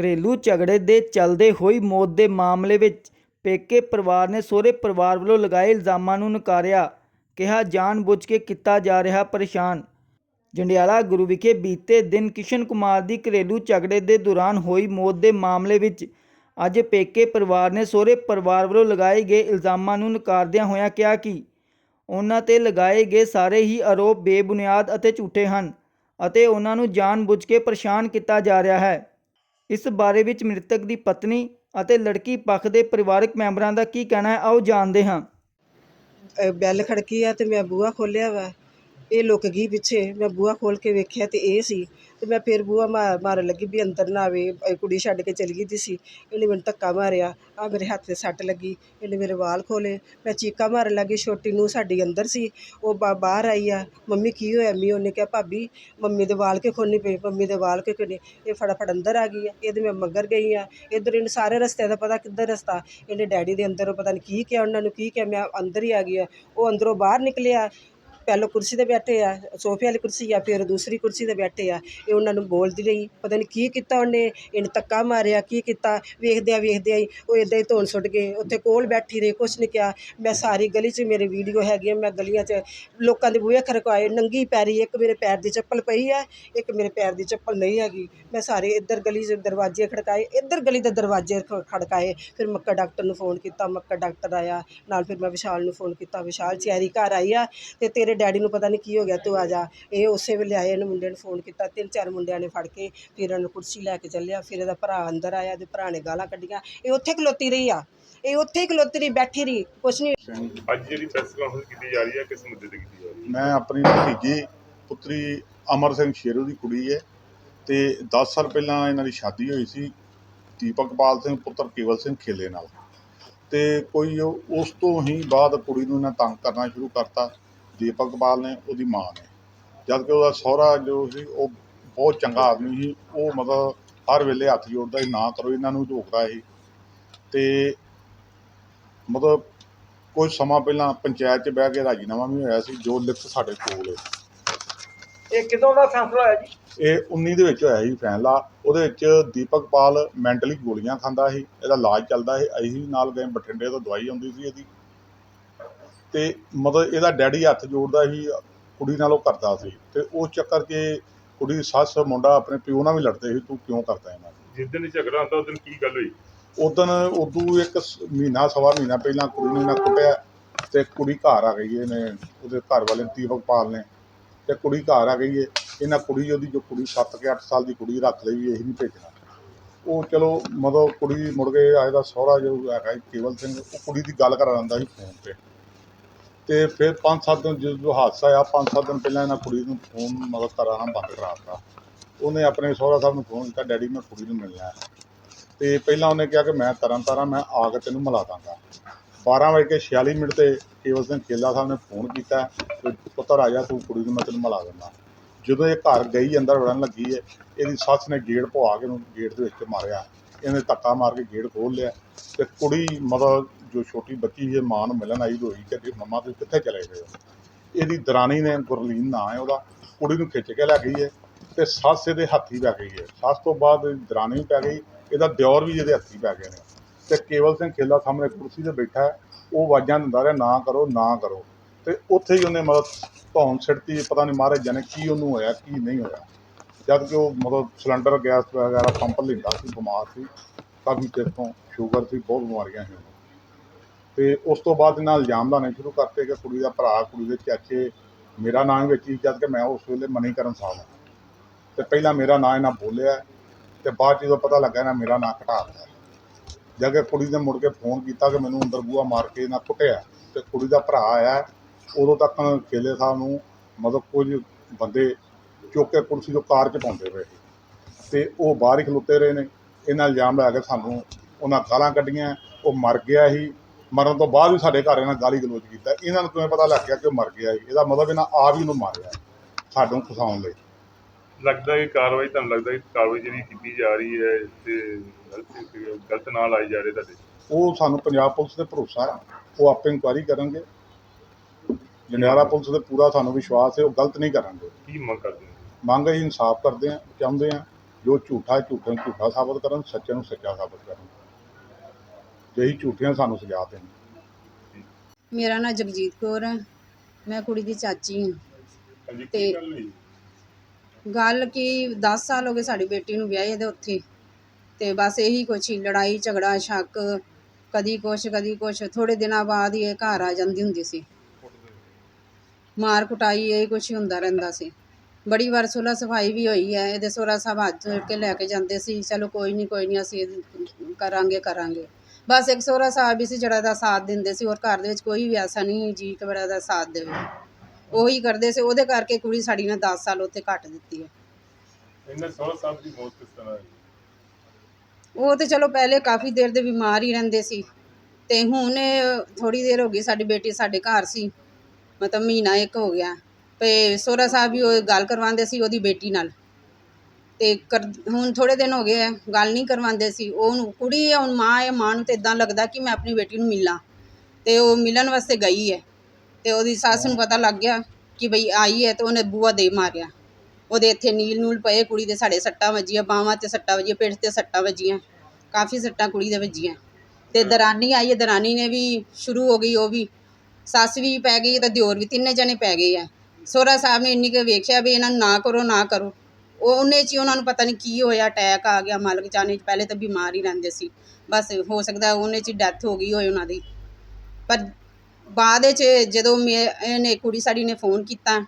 ਘਰੇਲੂ ਝਗੜੇ ਦੇ ਚੱਲਦੇ ਹੋਈ ਮੌਤ ਦੇ ਮਾਮਲੇ ਵਿੱਚ ਪੇਕੇ ਪਰਿਵਾਰ ਨੇ ਸਹੁਰੇ ਪਰਿਵਾਰ ਵੱਲੋਂ ਲਗਾਏ ਇਲਜ਼ਾਮਾਂ ਨੂੰ ਨਕਾਰਿਆ। ਕਿਹਾ, ਜਾਣਬੁੱਝ ਕੇ ਕੀਤਾ ਜਾ ਰਿਹਾ ਪਰੇਸ਼ਾਨ। ਜੰਡਿਆਲਾ ਗੁਰੂ ਵਿਖੇ ਬੀਤੇ ਦਿਨ ਕਿਸ਼ਨ ਕੁਮਾਰ ਦੀ ਘਰੇਲੂ ਝਗੜੇ ਦੇ ਦੌਰਾਨ ਹੋਈ ਮੌਤ ਦੇ ਮਾਮਲੇ ਵਿੱਚ ਅੱਜ ਪੇਕੇ ਪਰਿਵਾਰ ਨੇ ਸਹੁਰੇ ਪਰਿਵਾਰ ਵੱਲੋਂ ਲਗਾਏ ਗਏ ਇਲਜ਼ਾਮਾਂ ਨੂੰ ਨਕਾਰਦਿਆਂ ਹੋਇਆਂ ਕਿਹਾ ਕਿ ਉਹਨਾਂ ਤੇ ਲਗਾਏ ਗਏ ਸਾਰੇ ਹੀ ਆਰੋਪ ਬੇਬੁਨਿਆਦ ਅਤੇ ਝੂਠੇ ਹਨ ਅਤੇ ਉਹਨਾਂ ਨੂੰ ਜਾਣਬੁੱਝ ਕੇ ਪਰੇਸ਼ਾਨ ਕੀਤਾ ਜਾ ਰਿਹਾ ਹੈ। ਇਸ ਬਾਰੇ ਵਿੱਚ ਮ੍ਰਿਤਕ ਦੀ ਪਤਨੀ ਅਤੇ ਲੜਕੀ ਪੱਖ ਦੇ ਪਰਿਵਾਰਕ ਮੈਂਬਰਾਂ ਦਾ ਕੀ ਕਹਿਣਾ ਹੈ ਆਓ ਜਾਣਦੇ ਹਾਂ। ਅ, ਬੈਲ ਖੜਕੀ ਆ ਤੇ ਮੈਂ ਬੂਹਾ ਖੋਲਿਆ ਵਾ। ਇਹ ਲੁਕ ਗਈ ਪਿੱਛੇ। ਮੈਂ ਬੂਹਾ ਖੋਲ ਕੇ ਵੇਖਿਆ ਤੇ ਇਹ ਸੀ ਅਤੇ ਮੈਂ ਫਿਰ ਬੂਹਾ ਮਾਰ ਮਾਰਨ ਲੱਗੀ ਵੀ ਅੰਦਰ ਨਾ ਆਵੇ ਕੁੜੀ ਛੱਡ ਕੇ ਚਲੀ ਗਈ ਦੀ ਸੀ, ਇਹਨੇ ਮੈਨੂੰ ਧੱਕਾ ਮਾਰਿਆ ਆਹ ਮੇਰੇ ਹੱਥ ਤੇ ਸੱਟ ਲੱਗੀ, ਇਹਨੇ ਮੇਰੇ ਵਾਲ ਖੋਲੇ, ਮੈਂ ਚੀਕਾਂ ਮਾਰਨ ਲੱਗੀ, ਛੋਟੀ ਨੂੰ ਸਾਡੀ ਅੰਦਰ ਸੀ, ਉਹ ਬਾ- ਬਾਹਰ ਆਈ ਆ, ਮੰਮੀ ਕੀ ਹੋਇਆ ਮੀ ਉਹਨੇ ਕਿਹਾ, ਭਾਬੀ ਮੰਮੀ ਦੇ ਵਾਲ ਕੇ ਖੋਲ੍ਹਣੀ ਪਈ, ਮੰਮੀ ਦੇ ਵਾਲ ਕੇ ਕਿਨੇ ਇਹ ਫਟਾਫਟ ਅੰਦਰ ਆ ਗਈ ਆ ਇਹਦੇ ਮੈਂ ਮਗਰ ਗਈ ਹਾਂ ਇੱਧਰ ਇਹਨੂੰ ਸਾਰੇ ਰਸਤਿਆਂ ਦਾ ਪਤਾ ਕਿੱਧਰ ਰਸਤਾ, ਇਹਨੇ ਡੈਡੀ ਦੇ ਅੰਦਰੋਂ ਪਤਾ ਨਹੀਂ ਕੀ ਕਿਹਾ, ਉਹਨਾਂ ਨੂੰ ਕੀ ਕਿਹਾ, ਮੈਂ ਅੰਦਰ ਹੀ ਆ ਗਈ ਆ, ਉਹ ਅੰਦਰੋਂ ਬਾਹਰ ਨਿਕਲਿਆ ਪਹਿਲਾਂ ਕੁਰਸੀ ਤੇ ਬੈਠੇ ਆ, ਸੋਫੇ ਵਾਲੀ ਕੁਰਸੀ ਆ, ਫਿਰ ਦੂਸਰੀ ਕੁਰਸੀ ਤੇ ਬੈਠੇ ਆ। ਇਹ ਉਹਨਾਂ ਨੂੰ ਬੋਲਦੀ ਰਹੀ, ਪਤਾ ਨਹੀਂ ਕੀ ਕੀਤਾ ਉਹਨੇ, ਇਹਨੂੰ ਧੱਕਾ ਮਾਰਿਆ, ਕੀ ਕੀਤਾ? ਵੇਖਦਿਆਂ ਵੇਖਦਿਆਂ ਹੀ ਉਹ ਇੱਦਾਂ ਹੀ ਧੌਣ ਸੁੱਟ ਗਏ। ਉੱਥੇ ਕੋਲ ਬੈਠੀ ਰਹੀ, ਕੁਛ ਨਹੀਂ ਕਿਹਾ। ਮੈਂ ਸਾਰੀ ਗਲੀ 'ਚ ਮੇਰੀ ਵੀਡੀਓ ਹੈਗੀ ਆ ਮੈਂ ਗਲੀਆਂ 'ਚ ਲੋਕਾਂ ਦੇ ਬੂਹੇ ਖੜਕਾਏ ਨੰਗੀ ਪੈਰੀ, ਇੱਕ ਮੇਰੇ ਪੈਰ ਦੀ ਚੱਪਲ ਪਈ ਹੈ ਇੱਕ ਮੇਰੇ ਪੈਰ ਦੀ ਚੱਪਲ ਨਹੀਂ ਹੈਗੀ। ਮੈਂ ਸਾਰੇ ਇੱਧਰ ਗਲੀ 'ਚ ਦਰਵਾਜ਼ੇ ਖੜਕਾਏ, ਇੱਧਰ ਗਲੀ ਦੇ ਦਰਵਾਜ਼ੇ ਖ- ਖੜਕਾਏ। ਫਿਰ ਮੱਕਾ ਡਾਕਟਰ ਨੂੰ ਫੋਨ ਕੀਤਾ, ਮੱਕਾ ਡਾਕਟਰ ਆਇਆ। ਨਾਲ ਫਿਰ ਮੈਂ ਵਿਸ਼ਾਲ ਨੂੰ ਫੋਨ ਕੀਤਾ, ਵਿਸ਼ਾਲ ਚੈਰੀ ਘਰ ਆਈ ਆ ਅਤੇ ਤੇਰੇ ਡੈਡੀ ਨੂੰ ਪਤਾ ਨਹੀਂ ਕੀ ਹੋ ਗਿਆ ਤੂੰ ਆ ਜਾ। ਇਹ ਉਸੇ ਵੇਲੇ ਆਏ ਇਹਨੂੰ ਮੁੰਡੇ ਨੂੰ ਫੋਨ ਕੀਤਾ ਤਿੰਨ ਚਾਰ ਮੁੰਡਿਆਂ ਨੇ ਫੜ ਕੇ ਫਿਰ ਉਹਨੂੰ ਕੁਰਸੀ ਲੈ ਕੇ ਚੱਲਿਆ ਫਿਰ ਇਹਦਾ ਭਰਾ ਅੰਦਰ ਆਇਆ ਤੇ ਭਰਾ ਨੇ ਗਾਲਾਂ ਕੱਢੀਆਂ। ਇਹ ਉੱਥੇ ਖਲੋਤੀ ਰਹੀ ਆ। ਇਹ ਉੱਥੇ ਹੀ ਖਲੋਤੀ ਰਹੀ ਬੈਠੀ ਰਹੀ ਕੁਛ ਨਹੀਂ ਅੱਜ ਜਿਹੜੀ ਪ੍ਰੈਸ ਕਾਨਫਰੰਸ ਕੀਤੀ ਜਾ ਰਹੀ ਹੈ ਕਿਸ ਮੁੱਦੇ ਤੇ ਕੀਤੀ ਜਾ ਰਹੀ ਹੈ ਮੈਂ ਆਪਣੀ ਭਤੀਜੀ ਪੁੱਤਰੀ ਅਮਰ ਸਿੰਘ ਸ਼ੇਰੂ ਦੀ ਕੁੜੀ ਹੈ ਤੇ 10 ਸਾਲ ਪਹਿਲਾਂ ਇਹਨਾਂ ਦੀ ਸ਼ਾਦੀ ਹੋਈ ਸੀ ਦੀਪਕ ਪਾਲ ਸਿੰਘ ਪੁੱਤਰ ਕੇਵਲ ਸਿੰਘ ਖੇਲੇ ਨਾਲ। ਤੇ ਕੋਈ ਉਹ- ਉਸ ਤੋਂ ਹੀ ਬਾਅਦ ਕੁੜੀ ਨੂੰ ਇਹਨਾਂ ਤੰਗ ਕਰਨਾ ਸ਼ੁਰੂ ਕਰਤਾ। ਦੀਪਕ ਪਾਲ ਨੇ ਉਹਦੀ ਮਾਂ ਨੇ। ਜਦ ਕਿ ਉਹਦਾ ਸਹੁਰਾ ਜੋ ਸੀ ਉਹ ਬਹੁਤ ਚੰਗਾ ਆਦਮੀ ਸੀ। ਉਹ ਮਤਲਬ ਹਰ ਵੇਲੇ ਹੱਥ ਜੋੜਦਾ ਸੀ ਨਾ ਕਰੋ ਇਹਨਾਂ ਨੂੰ ਝੋਕਦਾ ਸੀ ਤੇ ਮਤਲਬ ਕੁਝ ਸਮਾਂ ਪਹਿਲਾਂ ਪੰਚਾਇਤ 'ਚ ਬਹਿ ਕੇ ਰਾਜੀਨਾਮਾ ਵੀ ਹੋਇਆ ਸੀ ਜੋ ਲਿਖਤ ਸਾਡੇ ਕੋਲ ਹੈ। ਇਹ ਕਿਦੋਂ ਦਾ ਫੈਸਲਾ ਹੋਇਆ ਜੀ? ਇਹ 19 ਦੇ ਵਿੱਚ ਹੋਇਆ ਸੀ ਫੈਸਲਾ। ਉਹਦੇ ਵਿੱਚ ਦੀਪਕ ਪਾਲ ਮੈਂਟਲੀ ਗੋਲੀਆਂ ਖਾਂਦਾ ਸੀ ਇਹਦਾ ਇਲਾਜ ਚੱਲਦਾ ਸੀ। ਅਸੀਂ ਨਾਲ ਗਏ ਬਠਿੰਡੇ ਤੋਂ ਦਵਾਈ ਆਉਂਦੀ ਸੀ ਇਹਦੀ। ਤੇ ਮਤਲਬ ਇਹਦਾ ਡੈਡੀ ਹੱਥ ਜੋੜਦਾ ਸੀ ਕੁੜੀ ਨਾਲ ਉਹ ਕਰਦਾ ਸੀ। ਤੇ ਉਸ ਚੱਕਰ 'ਚ ਕੁੜੀ ਦੀ ਸੱਸ ਮੁੰਡਾ ਆਪਣੇ ਪਿਓ ਨਾਲ ਵੀ ਲੜਦੇ ਸੀ ਤੂੰ ਕਿਉਂ ਕਰਦਾ ਇਹਨਾਂ ਨਾਲ? ਜਿਸ ਦਿਨ ਇਹ ਝਗੜਾ ਹੁੰਦਾ ਉਸ ਦਿਨ ਕੀ ਗੱਲ ਹੋਈ? ਉਦੋਂ ਉਦੋਂ ਇੱਕ ਸ- ਮਹੀਨਾ ਸਵਾ ਮਹੀਨਾ ਪਹਿਲਾਂ ਕੁੜੀ ਨੂੰ ਇਹਨਾਂ ਕੁੱਟਿਆ ਤੇ ਕੁੜੀ ਘਰ ਆ ਗਈ ਇਹਨੇ ਉਹਦੇ ਘਰ ਵਾਲੇ ਦੀਪਕ ਪਾਲ ਨੇ। ਤੇ ਕੁੜੀ ਘਰ ਆ ਗਈ ਹੈ ਇਹਨਾਂ ਕੁੜੀ ਉਹਦੀ ਜੋ ਕੁੜੀ 7 ਕੇ 8 ਸਾਲ ਦੀ ਕੁੜੀ ਰੱਖ ਲਈ ਵੀ ਇਹ ਨਹੀਂ ਭੇਜਣਾ। ਉਹ ਚਲੋ ਮਤਲਬ ਕੁੜੀ ਮੁੜ ਕੇ ਆਏ ਦਾ ਸਹੁਰਾ ਜੋ ਹੈਗਾ ਸੀ ਕੇਵਲ ਸਿੰਘ ਉਹ ਕੁੜੀ ਦੀ ਗੱਲ ਕਰਾ ਦਿੰਦਾ ਸੀ ਫੋਨ ਤੇ। ਤੇ ਫਿਰ 5-7 ਦਿਨ ਜਦੋਂ ਹਾਦਸਾ ਆ 5-7 ਦਿਨ ਪਹਿਲਾਂ ਇਹਨਾਂ ਕੁੜੀ ਨੂੰ ਫੋਨ ਮਤਲਬ ਕਰਾਉਣਾ ਬੰਦ ਕਰਾ ਦਿੱਤਾ ਉਹਨੇ ਆਪਣੇ ਸਹੁਰਾ ਸਾਹਿਬ ਨੂੰ ਫੋਨ ਕੀਤਾ ਡੈਡੀ ਮੈਂ ਕੁੜੀ ਨੂੰ ਮਿਲਣਾ ਹੈ। ਤੇ ਪਹਿਲਾਂ ਉਹਨੇ ਕਿਹਾ ਕਿ ਮੈਂ ਤਰਨ ਤਾਰਾਂ ਮੈਂ ਆ ਕੇ ਤੈਨੂੰ ਮਿਲਾ ਦਾਂਗਾ। 12 ਵਜੇ ਕੇ 46 ਮਿੰਟ ਤੇ ਕੇਵਲ ਸਿੰਘ ਖੇਲਾ ਸਾਹਿਬ ਨੇ ਫੋਨ ਕੀਤਾ ਕਿ ਪੁੱਤਰ ਆ ਜਾ, ਤੂੰ ਕੁੜੀ ਨੂੰ ਮੈਂ ਤੈਨੂੰ ਮਿਲਾ ਦਿੰਦਾ। ਜਦੋਂ ਇਹ ਘਰ ਗਈ, ਅੰਦਰ ਵੜਨ ਲੱਗੀ ਹੈ ਇਹਦੀ ਸੱਸ ਨੇ ਗੇਟ ਪਵਾ ਕੇ ਉਹਨੂੰ ਗੇਟ ਦੇ ਵਿੱਚ ਮਾਰਿਆ। ਇਹਨੇ ਧੱਕਾ ਮਾਰ ਕੇ ਗੇਟ ਖੋਲ ਲਿਆ ਤੇ ਕੁੜੀ ਮਤਲਬ ਜੋ ਛੋਟੀ ਬੱਚੀ ਹੈ ਮਾਂ ਨੂੰ ਮਿਲਣ ਆਈ ਰੋਈ ਕਿ ਮੰਮਾ ਤੁਸੀਂ ਕਿੱਥੇ ਚਲੇ ਗਏ ਹੋ? ਇਹਦੀ ਦਰਾਣੀ ਨੇ ਗੁਰਲੀਨ ਨਾਂ ਹੈ, ਉਹਦਾ ਕੁੜੀ ਨੂੰ ਖਿੱਚ ਕੇ ਲੈ ਗਈ ਹੈ ਤੇ ਸੱਸ ਇਹਦੇ ਹੱਥੀ ਪੈ ਗਈ ਹੈ। ਸੱਸ ਤੋਂ ਬਾਅਦ ਇਹਦੀ ਦਰਾਣੀ ਪੈ ਗਈ, ਇਹਦਾ ਦਿਓਰ ਵੀ ਇਹਦੇ ਹੱਥੀ ਪੈ ਗਏ ਨੇ। ਤੇ ਕੇਵਲ ਸਿੰਘ ਖੇਲਾ ਸਾਹਮਣੇ ਕੁਰਸੀ ਤੇ ਬੈਠਾ ਉਹ ਆਵਾਜ਼ਾਂ ਦਿੰਦਾ ਰਿਹਾ, ਨਾ ਕਰੋ ਨਾ ਕਰੋ। ਤੇ ਉੱਥੇ ਹੀ ਉਹਨੇ ਮਤਲਬ ਧੌਣ ਸਿੱਟਤੀ ਪਤਾ ਨਹੀਂ ਮਹਾਰਾਜ ਜਾਣੇ ਕੀ ਉਹਨੂੰ ਹੋਇਆ, ਕੀ ਨਹੀਂ ਹੋਇਆ। ਜਦ ਕਿ ਉਹ ਮਤਲਬ ਸਿਲੰਡਰ, ਗੈਸ ਵਗੈਰਾ ਪੰਪ ਲੈਂਦਾ ਸੀ, ਬਿਮਾਰ ਸੀ। ਕਾਫੀ ਚਿਰ ਤੋਂ ਸ਼ੂਗਰ ਸੀ, ਬਹੁਤ ਬਿਮਾਰੀਆਂ ਸੀ ਉਹਨੂੰ ਤੇ ਉਸ ਤੋਂ ਬਾਅਦ ਇਹਨਾਂ ਇਲਜ਼ਾਮ ਲਾਉਣੇ ਸ਼ੁਰੂ ਕਰਤੇ ਕਿ ਕੁੜੀ ਦਾ ਭਰਾ, ਕੁੜੀ ਦੇ ਚਾਚੇ, ਮੇਰਾ ਨਾਮ ਵਿੱਚ ਹੀ ਜਦ ਕਿ ਮੈਂ ਉਸ ਵੇਲੇ ਮਨੀਕਰਨ ਸਾਹਿਬ ਹਾਂ ਤੇ ਪਹਿਲਾਂ ਮੇਰਾ ਨਾਂ ਇਹਨਾਂ ਬੋਲਿਆ ਤੇ ਬਾਅਦ 'ਚ ਜਦੋਂ ਪਤਾ ਲੱਗਾ ਇਹਨਾਂ ਮੇਰਾ ਨਾਂ ਘਟਾ ਦਿੱਤਾ। ਜਦ ਕਿ ਕੁੜੀ ਨੇ ਮੁੜ ਕੇ ਫੋਨ ਕੀਤਾ ਕਿ ਮੈਨੂੰ ਅੰਦਰ ਬੂਹਾ ਮਾਰ ਕੇ ਇਹਨਾਂ ਕੁੱਟਿਆ ਤੇ ਕੁੜੀ ਦਾ ਭਰਾ ਆਇਆ। ਉਦੋਂ ਤੱਕ ਕੇਲੇ ਸਾਹਿਬ ਨੂੰ ਮਤਲਬ ਕੁਝ ਬੰਦੇ ਚੁੱਕ ਕੇ ਕੁਰਸੀ ਤੋਂ ਕਾਰ 'ਚ ਪਾਉਂਦੇ ਪਏ ਸੀ। ਤੇ ਉਹ ਬਾਹਰ ਹੀ ਖਲੋਤੇ ਰਹੇ ਨੇ। ਇਹਨਾਂ ਇਲਜ਼ਾਮ ਲਾ ਕੇ ਸਾਨੂੰ ਉਹਨਾਂ ਗਾਲਾਂ ਕੱਢੀਆਂ, ਉਹ ਮਰ ਗਿਆ ਸੀ। ਮਰਨ ਤੋਂ ਬਾਅਦ ਵੀ ਸਾਡੇ ਘਰ ਇਹਨਾਂ ਗਾਲੀ ਗਲੋਚ ਕੀਤਾ। ਇਹਨਾਂ ਨੂੰ ਕਿਵੇਂ ਪਤਾ ਲੱਗ ਗਿਆ ਕਿ ਉਹ ਮਰ ਗਿਆ ਇਹਦਾ ਮਤਲਬ ਇਹਨਾਂ ਆਪ ਹੀ ਉਹਨੂੰ ਮਾਰਿਆ ਸਾਨੂੰ ਫਸਾਉਣ ਲਈ। ਲੱਗਦਾ ਹੈ ਕਾਰਵਾਈ ਤੁਹਾਨੂੰ ਲੱਗਦਾ ਹੈ ਕਾਰਵਾਈ ਜਿਹੜੀ ਕੀਤੀ ਜਾ ਰਹੀ ਹੈ ਤੇ ਗਲਤ ਗਲਤ ਨਾਲ ਆਈ ਜਾ ਰਹੇ ਤੁਹਾਡੇ? ਉਹ ਸਾਨੂੰ ਪੰਜਾਬ ਪੁਲਿਸ ਤੇ ਭਰੋਸਾ ਹੈ। ਉਹ ਆਪੇ ਇਨਕੁਆਇਰੀ ਕਰਨਗੇ। ਜੰਡਿਆਲਾ ਪੁਲਿਸ ਤੇ ਪੂਰਾ ਸਾਨੂੰ ਵਿਸ਼ਵਾਸ ਹੈ ਉਹ ਗਲਤ ਨਹੀਂ ਕਰਨਗੇ। ਕੀ ਮੰਗ ਕਰਦੇ ਹੋ? ਮੰਗ ਅਸੀਂ ਇਨਸਾਫ ਕਰਦੇ ਹਾਂ ਚਾਹੁੰਦੇ ਹਾਂ। ਜੋ ਝੂਠਾ ਝੂਠੇ ਨੂੰ ਝੂਠਾ ਸਾਬਤ ਕਰਨ ਸੱਚੇ ਨੂੰ ਸੱਚਾ ਸਾਬਤ ਕਰਨ। ਜਿਹੀ ਝੂਠੀਆਂ ਸਾਨੂੰ ਸਜ਼ਾ ਦੇਣ। ਮੇਰਾ ਨਾਮ ਜਗਜੀਤ ਕੌਰ ਹੈ ਮੈਂ ਕੁੜੀ ਦੀ ਚਾਚੀ ਹਾਂ ਹਾਂਜੀ ਕੀ ਤੇ- ਗੱਲ ਹੋਈ? ਗੱਲ ਕੀ 10 ਸਾਲ ਹੋ ਗਏ ਸਾਡੀ ਬੇਟੀ ਨੂੰ ਵਿਆਹੇ ਦੇ ਉੱਥੇ। ਤੇ ਬਸ ਇਹੀ ਕੁਛ ਹੀ ਲੜਾਈ ਝਗੜਾ ਸ਼ੱਕ ਕਦੀ ਕੁਛ ਕਦੀ ਕੁਛ। ਥੋੜੇ ਦਿਨਾਂ ਬਾਅਦ ਹੀ ਇਹ ਘਰ ਆ ਜਾਂਦੀ ਹੁੰਦੀ ਸੀ। ਮਾਰ ਕੁਟਾਈ ਇਹ ਕੁਛ ਹੀ ਹੁੰਦਾ ਰਹਿੰਦਾ ਸੀ। ਬੜੀ ਵਾਰ ਸੁਲਾ ਸਫ਼ਾਈ ਵੀ ਹੋਈ ਹੈ ਇਹਦੇ ਸੋਹਰਾ ਸਾਹਿਬ ਹੱਥ ਜੋੜ ਕੇ ਲੈ ਕੇ ਜਾਂਦੇ ਸੀ ਚਲੋ ਕੋਈ ਨਹੀਂ ਕੋਈ ਨਹੀਂ ਅਸੀਂ ਇਹਦੀ ਕਰਾਂਗੇ ਕਰਾਂਗੇ। ਬਸ ਇੱਕ ਸੋਹਰਾ ਸਾਹਿਬ ਹੀ ਸੀ ਜਿਹੜਾ ਦਾ ਸਾਥ ਦਿੰਦੇ ਸੀ ਔਰ ਘਰ ਦੇ ਵਿੱਚ ਕੋਈ ਵੀ ਐਸਾ ਨਹੀਂ ਜੀ ਕਿ ਬੜਾ ਦਾ ਸਾਥ ਦੇਵੇ। ਉਹੀ ਕਰਦੇ ਸੀ ਉਹਦੇ ਕਰਕੇ ਕੁੜੀ ਸਾਡੀ ਨੇ 10 ਸਾਲ ਉੱਥੇ ਕੱਟ ਦਿੱਤੀ ਹੈ। ਇਹਨਾਂ ਸੋਹਰਾ ਸਾਹਿਬ ਦੀ ਮੌਤ ਕਿਸ ਤਰ੍ਹਾਂ ਹੋਈ? ਉਹ ਤੇ ਚਲੋ ਪਹਿਲੇ ਕਾਫੀ ਦੇਰ ਦੇ ਬਿਮਾਰ ਹੀ ਰਹਿੰਦੇ ਸੀ। ਤੇ ਹੁਣ ਥੋੜੀ ਦੇਰ ਹੋ ਗਈ ਸਾਡੀ ਬੇਟੀ ਸਾਡੇ ਘਰ ਸੀ। ਮਤਲਬ ਮਹੀਨਾ ਇੱਕ ਹੋ ਗਿਆ। ਤੇ ਸੋਹਰਾ ਸਾਹਿਬ ਵੀ ਉਹ ਗੱਲ ਕਰਵਾਉਂਦੇ ਸੀ ਉਹਦੀ ਬੇਟੀ ਨਾਲ। ਤੇ ਕਰ- ਹੁਣ ਥੋੜੇ ਦਿਨ ਹੋ ਗਏ ਆ ਗੱਲ ਨਹੀਂ ਕਰਵਾਉਂਦੇ ਸੀ। ਉਹਨੂੰ ਕੁੜੀ ਹੈ ਹੁਣ ਮਾਂ ਹੈ ਮਾਂ ਨੂੰ ਤੇ ਇਦਾਂ ਲੱਗਦਾ ਕਿ ਮੈਂ ਆਪਣੀ ਬੇਟੀ ਨੂੰ ਮਿਲਾਂ ਤੇ ਉਹ ਮਿਲਣ ਵਾਸਤੇ ਗਈ ਹੈ ਤੇ ਉਹਦੀ ਸੱਸ ਨੂੰ ਪਤਾ ਲੱਗ ਗਿਆ ਕਿ ਬਈ ਆਈ ਹੈ ਤੇ ਉਹਨੇ ਬੂਆ ਦੇ ਮਾਰਿਆ। ਉਹਦੇ ਇੱਥੇ ਨੀਲ ਨੂਲ ਪਏ ਕੁੜੀ ਦੇ ਸਾਡੇ ਸੱਟਾਂ ਵੱਜੀਆਂ ਬਾਹਾਂ ਤੇ ਸੱਟਾਂ ਵੱਜੀਆਂ ਪਿੱਠ ਤੇ ਸੱਟਾਂ ਵੱਜੀਆਂ ਕਾਫੀ ਸੱਟਾਂ ਕੁੜੀ ਦੇ ਵੱਜੀਆਂ। ਤੇ ਦਰਾਨੀ ਆਈ ਹੈ ਦਰਾਨੀ ਨੇ ਵੀ ਸ਼ੁਰੂ ਹੋ ਗਈ ਉਹ ਵੀ। ਸੱਸ ਵੀ ਪੈ ਗਈ ਤੇ ਦਿਓਰ ਵੀ ਤਿੰਨੇ ਜਣੇ ਪੈ ਗਏ ਆ ਸੋਹਰਾ ਸਾਹਿਬ ਨੇ ਇੰਨੀ ਕੁ ਵੇਖਿਆ ਵੀ ਇਹਨਾਂ ਨੂੰ ਨਾ ਕਰੋ ਨਾ ਕਰੋ। ਉਹ ਉਹਨੇ ਚ ਹੀ ਉਹਨਾਂ ਨੂੰ ਪਤਾ ਨਹੀਂ ਕੀ ਹੋਇਆ ਅਟੈਕ ਆ ਗਿਆ, ਮਾਲਕ ਜਾਣੇ ਚ ਪਹਿਲੇ ਤਾਂ ਬਿਮਾਰ ਹੀ ਰਹਿੰਦੇ ਸੀ। ਬਸ ਹੋ ਸਕਦਾ ਉਹਨੇ ਚ ਡੈਥ ਹੋ ਗਈ ਹੋਏ ਉਹਨਾਂ ਦੀ। ਪਰ ਬਾਅਦ ਵਿੱਚ ਜਦੋਂ ਮੇ, ਇਹਨੇ, ਕੁੜੀ ਸਾਡੀ ਨੇ ਫੋਨ ਕੀਤਾ,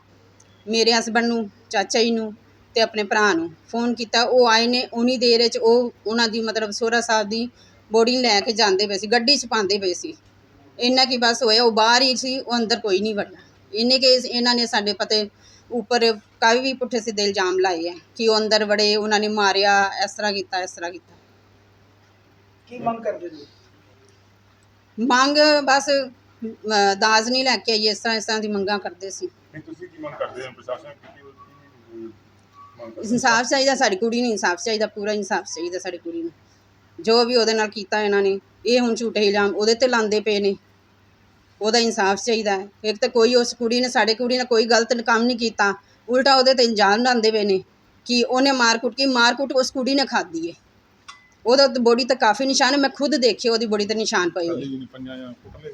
ਮੇਰੇ ਹਸਬੰਡ ਨੂੰ, ਚਾਚਾ ਜੀ ਨੂੰ ਤੇ ਆਪਣੇ ਭਰਾ ਨੂੰ ਫੋਨ ਕੀਤਾ, ਉਹ ਆਏ ਨੇ, ਉਨੀ ਦੇਰ ਵਿੱਚ ਉਹ ਉਹਨਾਂ ਦੀ ਮਤਲਬ ਸੋਹਰਾ ਸਾਹਿਬ ਦੀ ਬੋਡੀ ਲੈ ਕੇ ਜਾਂਦੇ ਪਏ ਸੀ, ਗੱਡੀ 'ਚ ਪਾਉਂਦੇ ਪਏ ਸੀ। ਇੰਨਾ ਕੀ ਬਸ ਹੋਇਆ, ਉਹ ਬਾਹਰ ਹੀ ਸੀ, ਉਹ ਅੰਦਰ ਕੋਈ ਨਹੀਂ ਵੜਿਆ। ਇੰਨੇ ਕੇ ਇਹਨਾਂ ਨੇ ਸਾਡੇ ਪਤੇ ਉੱਪਰ ਕਾਫੀ ਵੀ ਪੁੱਠੇ ਸਿੱਧੇ ਇਲਜ਼ਾਮ ਲਾਏ ਆ ਕਿ ਉਹ ਅੰਦਰ ਵੜੇ ਉਹਨਾਂ ਨੇ ਮਾਰਿਆ ਇਸ ਤਰ੍ਹਾਂ ਕੀਤਾ ਇਸ ਤਰ੍ਹਾਂ ਕੀਤਾ। ਕੀ ਮੰਗ ਕਰਦੇ ਜੀ? ਮੰਗ ਬਸ ਦਾਜ ਨਹੀਂ ਲੈ ਕੇ ਆਈ ਇਸ ਤਰ੍ਹਾਂ ਇਸ ਤਰ੍ਹਾਂ ਦੀ ਮੰਗਾਂ ਕਰਦੇ ਸੀ। ਨਹੀਂ ਤੁਸੀਂ ਕੀ ਮੰਗ ਕਰਦੇ ਹੋ? ਪ੍ਰਸ਼ਾਸਨ ਕੀ ਕੀ ਮੰਗ ਕਰਦੇ ਹੋ? ਇਨਸਾਫ ਚਾਹੀਦਾ ਸਾਡੀ ਕੁੜੀ ਨੂੰ ਇਨਸਾਫ ਚਾਹੀਦਾ ਪੂਰਾ ਇਨਸਾਫ ਚਾਹੀਦਾ ਸਾਡੀ ਕੁੜੀ ਨੂੰ। ਜੋ ਵੀ ਉਹਦੇ ਨਾਲ ਕੀਤਾ ਇਹਨਾਂ ਨੇ ਇਹ ਹੁਣ ਝੂਠੇ ਇਲਜ਼ਾਮ ਉਹਦੇ ਤੇ ਲਾਉਂਦੇ ਪਏ ਨੇ। ਉਹਦਾ ਇਨਸਾਫ ਚਾਹੀਦਾ ਹੈ। ਇੱਕ ਤਾਂ ਕੋਈ ਉਸ ਕੁੜੀ ਨੇ, ਸਾਡੇ ਕੁੜੀ ਨੇ ਕੋਈ ਗਲਤ ਕੰਮ ਨਹੀਂ ਕੀਤਾ। ਉਲਟਾ ਉਹਦੇ ਤੇ ਇਲਜ਼ਾਮ ਲਾਉਂਦੇ ਪਏ ਨੇ ਕਿ ਉਹਨੇ ਮਾਰ ਕੁੱਟ ਕੀ, ਮਾਰ ਕੁੱਟ ਉਸ ਕੁੜੀ ਨੇ ਖਾਧੀ ਹੈ ਉਹਦਾ ਬੋਡੀ ਤੇ ਕਾਫੀ ਨਿਸ਼ਾਨ ਹੈ, ਮੈਂ ਖੁਦ ਦੇਖੇ, ਉਹਦੀ ਬੋਡੀ ਤੇ ਨਿਸ਼ਾਨ ਪਏ ਹੋਏ।